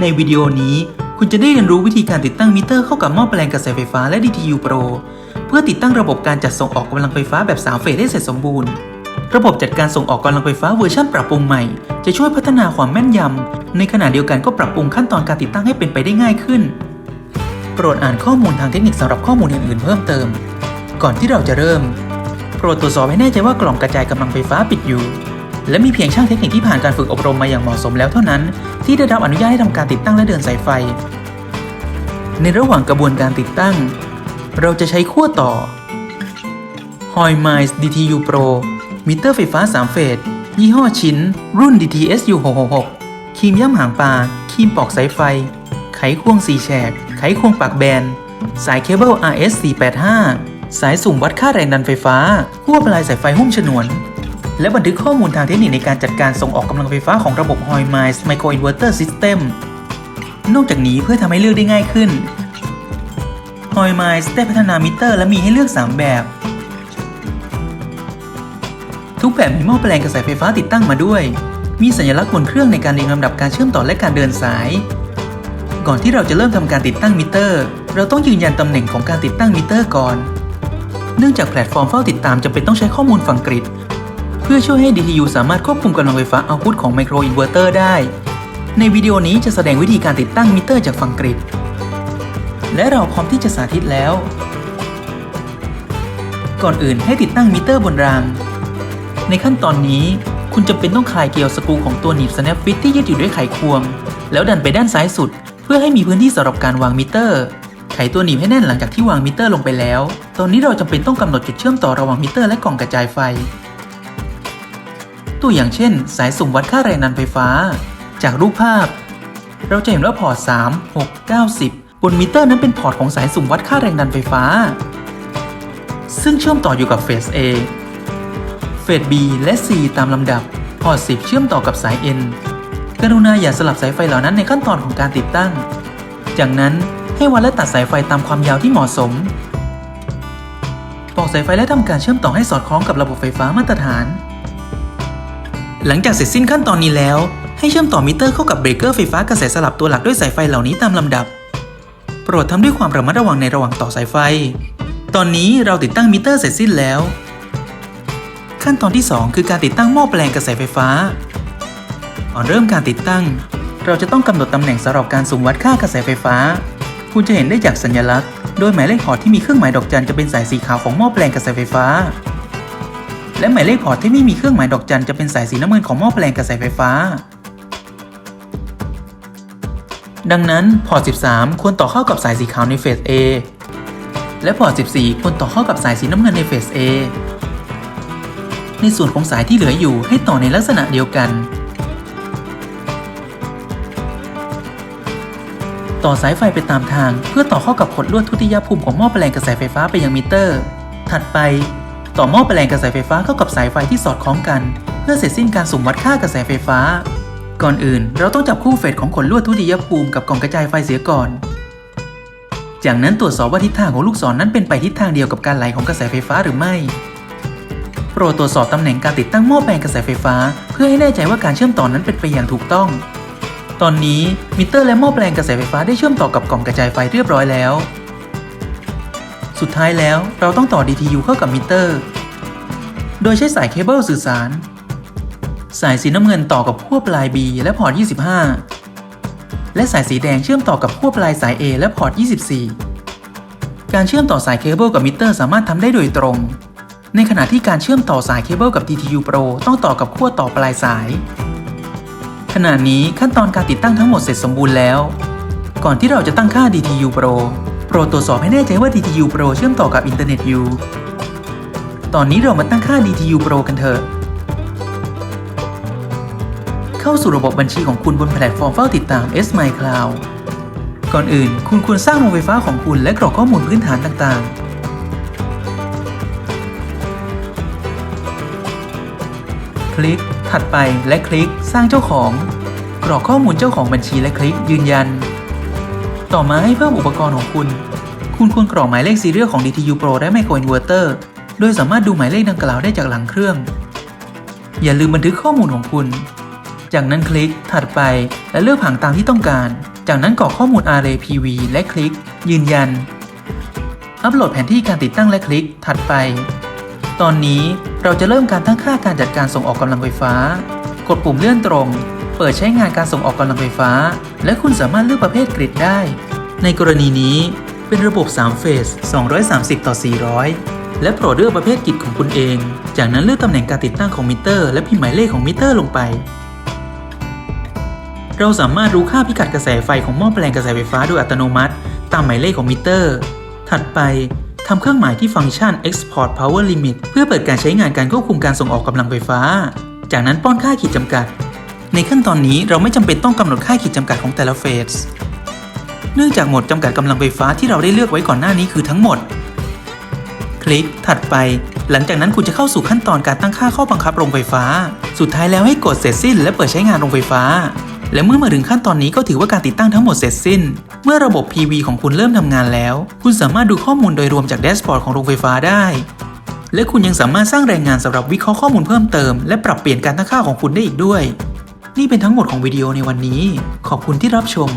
ในวิดีโอนี้คุณจะได้เรียนรู้วิธีการติดตั้งมิเตอร์เข้ากับหม้อแปลงกระแสไฟฟ้าและ DTU Pro เพื่อติดตั้งระบบการจัดส่งออกกำลังไฟฟ้าแบบ3เฟสให้เสร็จสมบูรณ์ ระบบจัดการส่งออกกำลังไฟฟ้าเวอร์ชันปรับปรุงใหม่ จะช่วยพัฒนาความแม่นยำ ในขณะเดียวกันก็ปรับปรุงขั้นตอนการติดตั้งให้เป็นไปได้ง่ายขึ้น โปรดอ่านข้อมูลทางเทคนิคสำหรับข้อมูลอื่นๆ เพิ่มเติม ก่อนที่เราจะเริ่ม โปรดตรวจสอบให้แน่ใจว่ากล่องกระจายกำลังไฟฟ้าปิดอยู่ และมีเพียงช่างเทคนิคที่ผ่านการฝึกอบรมมาอย่างเหมาะสมแล้วเท่านั้น ที่ได้รับอนุญาตให้ทำการติดตั้งและเดินสายไฟ ในระหว่างกระบวนการติดตั้ง เราจะใช้ขั้วต่อ h o y m i c e DTU Pro มิเตอร์ไฟฟ้า 3 เฟส ยี่ห้อชิ้น รุ่น DTSU 666ครีมย่ำหางปลาครีมปอกสายไฟ ไขควง 4 แฉก ไขควงปากแบน สายเคเบิล RS 485สายสุ่มวัดค่าแรงดันไฟฟ้า ขั้วปลายสายไฟหุ้มฉนวน และบันทึกข้อมูลทางเทคนิคในการจัดการส่งออกกำลังไฟฟ้าของระบบ h o y m i c e Microinverter System นอกจากนี้เพื่อทำให้เลือกได้ง่ายขึ้น h o y m i c e ได้พัฒนามิเตอร์ และมีให้เลือก 3 แบบ ทุกแบบมีหม้อแปลงกระแสไฟฟ้าติดตั้งมาด้วย มีสัญลักษณ์บนเครื่องในการเรียงลำดับการเชื่อมต่อและการเดินสาย ก่อนที่เราจะเริ่มทำการติดตั้งมิเตอร์ เราต้องยืนยันตำแหน่งของการติดตั้งมิเตอร์ก่อน เนื่องจากแพลตฟอร์มเฝ้าติดตามจำเป็นต้องใช้ข้อมูลฝั่งกริด เพื่อช่วยให้ DTU สามารถควบคุมกำลังไฟฟ้าเอาพุตของไมโครอินเวอร์เตอร์ได้ ในวิดีโอนี้จะแสดงวิธีการติดตั้งมิเตอร์จากฝั่งกริด และเราพร้อมที่จะสาธิตแล้ว ก่อนอื่นให้ติดตั้งมิเตอร์บนราง ในขั้นตอนนี้คุณจำเป็นต้องคลายเกลียวสกรูของตัวหนีบ snap fit ที่ยึดอยู่ด้วยไขควง แล้วดันไปด้านซ้ายสุด เพื่อให้มีพื้นที่สำหรับการวางมิเตอร์ ไขตัวหนีบให้แน่นหลังจากที่วางมิเตอร์ลงไปแล้ว ตอนนี้เราจำเป็นต้องกำหนดจุดเชื่อมต่อระหว่างมิเตอร์และกล่องกระจายไฟ ตัวอย่างเช่น สายสุ่มวัดค่าแรงดันไฟฟ้า จากรูปภาพ เราจะเห็นว่าพอร์ต 3 6 9 10บนมิเตอร์นั้นเป็นพอร์ตของสายสุ่มวัดค่าแรงดันไฟฟ้า ซึ่งเชื่อมต่ออยู่กับเฟส A เฟส B และ C ตามลำดับ พอร์ต 10 เชื่อมต่อกับสาย N กรุณาอย่าสลับสายไฟเหล่านั้นในขั้นตอนของการติดตั้ง จากนั้นให้วัดและตัดสายไฟตามความยาวที่เหมาะสม ปอกสายไฟและทำการเชื่อมต่อให้สอดคล้องกับระบบไฟฟ้ามาตรฐาน หลังจากเสร็จสิ้นขั้นตอนนี้แล้ว ให้เชื่อมต่อมิเตอร์เข้ากับเบรกเกอร์ไฟฟ้ากระแสสลับตัวหลักด้วยสายไฟเหล่านี้ตามลำดับ โปรดทำด้วยความระมัดระวังในระหว่างต่อสายไฟ ตอนนี้เราติดตั้งมิเตอร์เสร็จสิ้นแล้ว ขั้นตอนที่ 2 คือการติดตั้งหม้อแปลงกระแสไฟฟ้าก่อนเริ่มการติดตั้ง เราจะต้องกำหนดตำแหน่งสำหรับการสุ่มวัดค่ากระแสไฟฟ้า คุณจะเห็นได้จากสัญลักษณ์ โดยหมายเลขพอที่มีเครื่องหมายดอกจันจะเป็นสายสีขาวของหม้อแปลงกระแสไฟฟ้า และหมายเลขพอร์ตที่ไม่มีเครื่องหมายดอกจันจะเป็นสายสีน้ำเงินของหม้อแปลงกระแสไฟฟ้า ดังนั้นพอร์ต 13 ควรต่อเข้ากับสายสีขาวในเฟส A และพอร์ต 14 ควรต่อเข้ากับสายสีน้ำเงินในเฟส A ในส่วนของสายที่เหลืออยู่ให้ต่อในลักษณะเดียวกัน ต่อสายไฟไปตามทางเพื่อต่อเข้ากับขดลวดทุติยภูมิของหม้อแปลงกระแสไฟฟ้าไปยังมิเตอร์ ถัดไป ต่อหม้อแปลงกระแสไฟฟ้าเข้ากับสายไฟที่สอดคล้องกัน เพื่อเสร็จสิ้นการสุ่มวัดค่ากระแสไฟฟ้า ก่อนอื่น เราต้องจับคู่เฟสของขนลวดทุติยภูมิกับกล่องกระจายไฟเสียก่อน จากนั้นตรวจสอบว่าทิศทางของลูกศรนนั้นเป็นไปทิศทางเดียวกับการไหลของกระแสไฟฟ้าหรือไม่ โปรดตรวจสอบตำแหน่งการติดตั้งหม้อแปลงกระแสไฟฟ้า เพื่อให้แน่ใจว่าการเชื่อมต่อนนั้นเป็นไปอย่างถูกต้อง ตอนนี้มิเตอร์และหม้อแปลงกระแสไฟฟ้าได้เชื่อมต่อกับกล่องกระจายไฟเรียบร้อยแล้ว สุดท้ายแล้วเราต้องต่อ DTU เข้ากับมิเตอร์ โดยใช้สายเคเบิลสื่อสาร สายสีน้ำเงินต่อกับขั้วปลาย B และพอร์ต 25 และสายสีแดงเชื่อมต่อกับขั้วปลายสาย A และพอร์ต 24 การเชื่อมต่อสายเคเบิลกับมิเตอร์สามารถทำได้โดยตรง ในขณะที่การเชื่อมต่อสายเคเบิลกับ DTU Pro ต้องต่อกับขั้วต่อปลายสาย ขณะนี้ขั้นตอนการติดตั้งทั้งหมดเสร็จสมบูรณ์แล้ว ก่อนที่เราจะตั้งค่า DTU Pro รดตรวจสอบให้แน่ใจว่า DTU Pro เชื่อมต่อกับอินเทอร์เน็ตอยู่ ตอนนี้เรามาตั้งค่า DTU Pro กันเถอะ เข้าสู่ระบบบัญชีของคุณบนแพลตฟอร์มเฝ้าติดตาม S My Cloud ก่อนอื่น คุณควรสร้างโรงไฟฟ้าของคุณและกรอกข้อมูลพื้นฐานต่างๆคลิก ถัดไปและคลิก สร้างเจ้าของ กรอกข้อมูลเจ้าของบัญชีและคลิกยืนยัน ต่อมาให้เพิ่มอุปกรณ์ของคุณ คุณควรกรอกหมายเลขซีเรียลของ DTU Pro และ Micro Inverter โดยสามารถดูหมายเลขดังกล่าวได้จากหลังเครื่อง อย่าลืมบันทึกข้อมูลของคุณ จากนั้นคลิกถัดไปและเลือกผังตามที่ต้องการ จากนั้นกรอกข้อมูล Array PV และคลิก ยืนยัน อัปโหลดแผนที่การติดตั้งและคลิกถัดไป ตอนนี้เราจะเริ่มการตั้งค่าการจัดการส่งออกกำลังไฟฟ้า กดปุ่มเลื่อนตรง เปิดใช้งานการส่งออกกำลังไฟฟ้า และคุณสามารถเลือกประเภทกริดได้ ในกรณีนี้เป็นระบบ 3 เฟส 230 ต่อ 400 และโปรดเลือกประเภทกริดของคุณเอง จากนั้นเลือกตำแหน่งการติดตั้งของมิเตอร์ และพิมพ์หมายเลขของมิเตอร์ลงไป เราสามารถรู้ค่าพิกัดกระแสไฟของหม้อแปลงกระแสไฟฟ้าโดยอัตโนมัติ ตามหมายเลขของมิเตอร์ ถัดไปทำเครื่องหมายที่ฟังก์ชัน Export Power Limit เพื่อเปิดการใช้งานการควบคุมการส่งออกกำลังไฟฟ้า จากนั้นป้อนค่าขีดจำกัด ในขั้นตอนนี้เราไม่จำเป็นต้องกำหนดค่าขีดจำกัดของแต่ละเฟส เนื่องจากโหมดจำกัดกำลังไฟฟ้าที่เราได้เลือกไว้ก่อนหน้านี้คือทั้งหมด คลิกถัดไป หลังจากนั้นคุณจะเข้าสู่ขั้นตอนการตั้งค่าข้อบังคับโรงไฟฟ้า สุดท้ายแล้วให้กดเสร็จสิ้น และเปิดใช้งานโรงไฟฟ้า และเมื่อมาถึงขั้นตอนนี้ก็ถือว่าการติดตั้งทั้งหมดเสร็จสิ้น เมื่อระบบ PV ของคุณเริ่มทำงานแล้ว คุณสามารถดูข้อมูลโดยรวมจากแดชบอร์ดของโรงไฟฟ้าได้และคุณยังสามารถสร้างแรงงานสำหรับวิเคราะห์ข้อมูลเพิ่มเติม และปรับเปลี่ยนการตั้งค่าของคุณได้อีกด้วย นี่เป็นทั้งหมดของวิดีโอในวันนี้ ขอบคุณที่รับชม